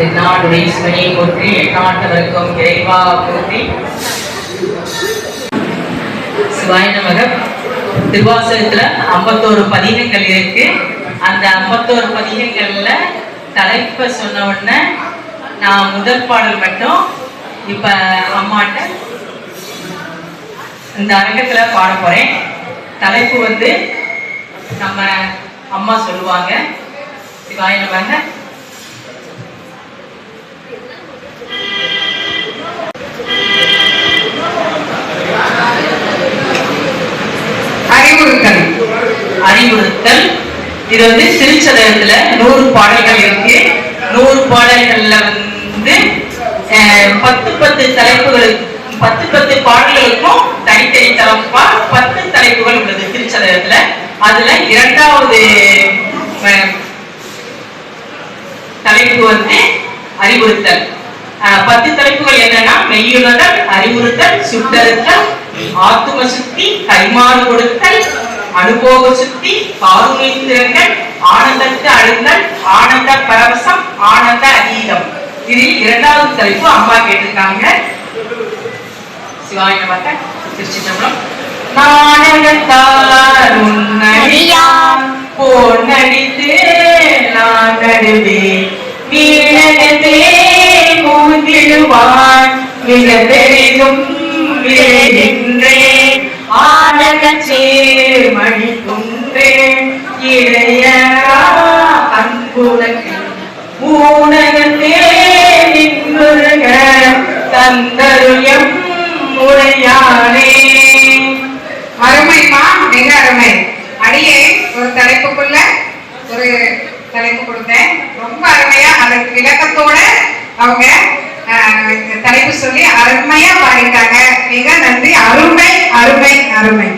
தென்னாடுடைய சிவனை போற்றி எண்ணாட்டவருக்கும் இறைவா போற்றி சிவாய நமக. திருவாசகத்துல ஐம்பத்தோரு பதிகங்கள் இருக்கு. அந்த ஐம்பத்தோரு பதிகங்கள்ல தலைப்பை சொன்ன உடனே நான் முதல் பாடல் மட்டும் இப்ப அம்மாட்ட இந்த அரங்கத்துல பாட போறேன். தலைப்பு வந்து நம்ம அம்மா சொல்லுவாங்க. சிவாய நமக அறிவுறுத்தல் அறிவுறுத்தல் இது வந்து சிறுச்சதகத்துல நூறு பாடல்கள் இருக்கு. நூறு பாடல்கள்ல வந்து பத்து பத்து தலைப்புகளுக்கு பத்து பத்து பாடல்களுக்கும் தனித்தனி தலைப்பா பத்து தலைப்புகள் உள்ளது திருச்சதகத்துல அதுல இரண்டாவது அஹ், தலைப்பு வந்து அறிவுறுத்தல். பத்து தலைப்புகள் என்னன்னா மெய்யுணர்தல் அறிவுறுத்தல் சுட்டறுத்தல் ஆத்தும சுத்தி கைமாறு அனுபோக சுத்தி காருணித்திரங்கள் ஆனந்தத்து அழுங்கள் ஆனந்த பரவசம் ஆனந்த அதீதம். இதில் இரண்டாவது தலைப்பு அம்மா கேட்டிருக்காங்க. சிவாய நமக திருச்சிற்றம்பலம். நாணயத்தார் உன்னடியாம் பொன்னடித்து நான் நடுவே வீணகத்தே கூந்திடுவான் மிக பெரிதும் ஆனகச்சேர் மணி குன்றேன் இளைய அன்புலக்கு ஊனகத்தே நின்றுக தந்தருயம் முறையானே அருமைமா மிக அருமை. அடியே ஒரு தலைப்புக்குள்ள ஒரு தலைப்பு கொடுத்தேன். ரொம்ப அருமையா அதற்கு விளக்கத்தோட அவங்க தலைப்பு சொல்லி அருமையா பாடிட்டாங்க மிக நன்றி. அருமை அருமை அருமை.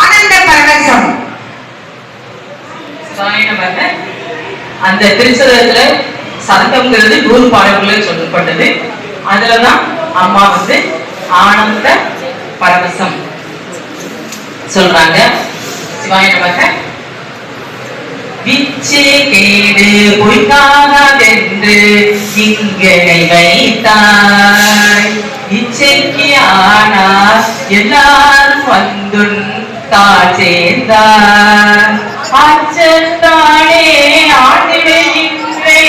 ஆனந்த பரவசம் அந்த திருச்சதத்துல சதகம்ங்கிறது நூறு பாடல்கள் சொல்லப்பட்டது. அதுலதான் அம்மா வந்து ஆனந்த பரவசம் சொல்றாங்க. சிவாய நமக விச்சு கேடு பொய்க்காதா பொய்க்காதென்று இங்கனை வைத்தாய். இச்சைக்கு ஆனால் எல்லாரும் வந்துன் தாழ் சேர்ந்தார். அச்சத்தானே ஆண்டிடுகின்றே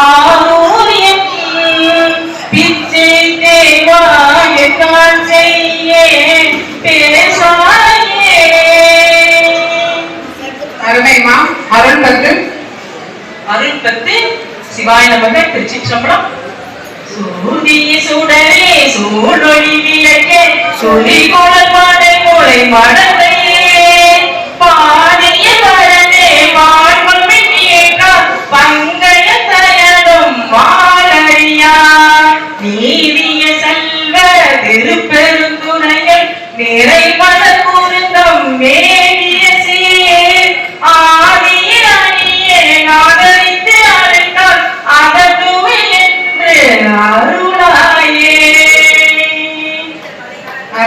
ஆரோரியம் பிச்சை தேவா என்னால் செய்ய பேசாயே அருமைமா அருள் பத்து அருள் பத்து சிவாய நமக திருச்சிற்றம்பலம். சூரிய சுடரே சூழொளி விளக்கே சுழி குழல் மடை முளை மடந்தையே. பாடிய பரனே வாழ்வம் வெற்றியேக்கா பங்கைய தயனும் வாழறியா நீதிய செல்வ திருப்பெருந்துணைகள் நிறை மலர்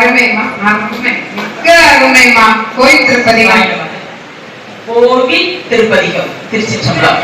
அருமைமா மிக்க அருமைமா கோயில் திருப்பதி கோவில் திருப்பதிகம் திருச்சி சம்பளம்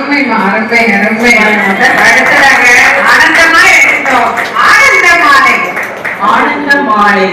அருமைமா அருமை அருமை அடுத்ததாக ஆனந்தமா எடுத்தோம். ஆனந்த மாலை ஆனந்த மாலை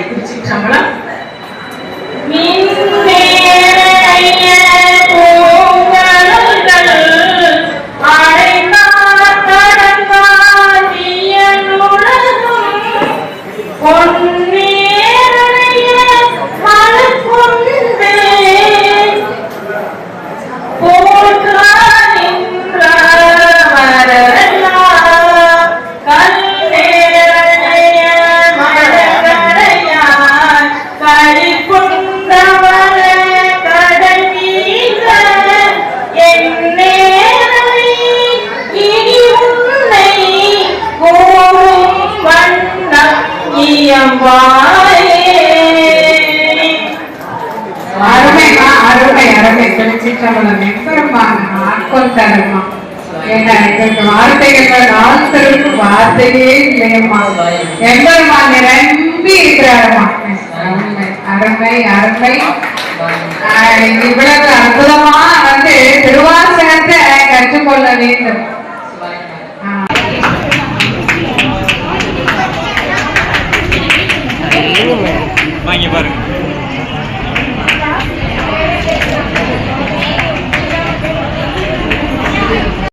நம்மளை ஏன்னா எங்களுக்கு வார்த்தைகள் நாள்தருக்கு வார்த்தையே இல்லையம்மா எம்பெருமா நிரம்பி இருக்கிறாரம்மா அருமை அருமை. இவ்வளவு அற்புதமா வந்து திருவாசகத்தை கற்றுக்கொள்ள வேண்டும்.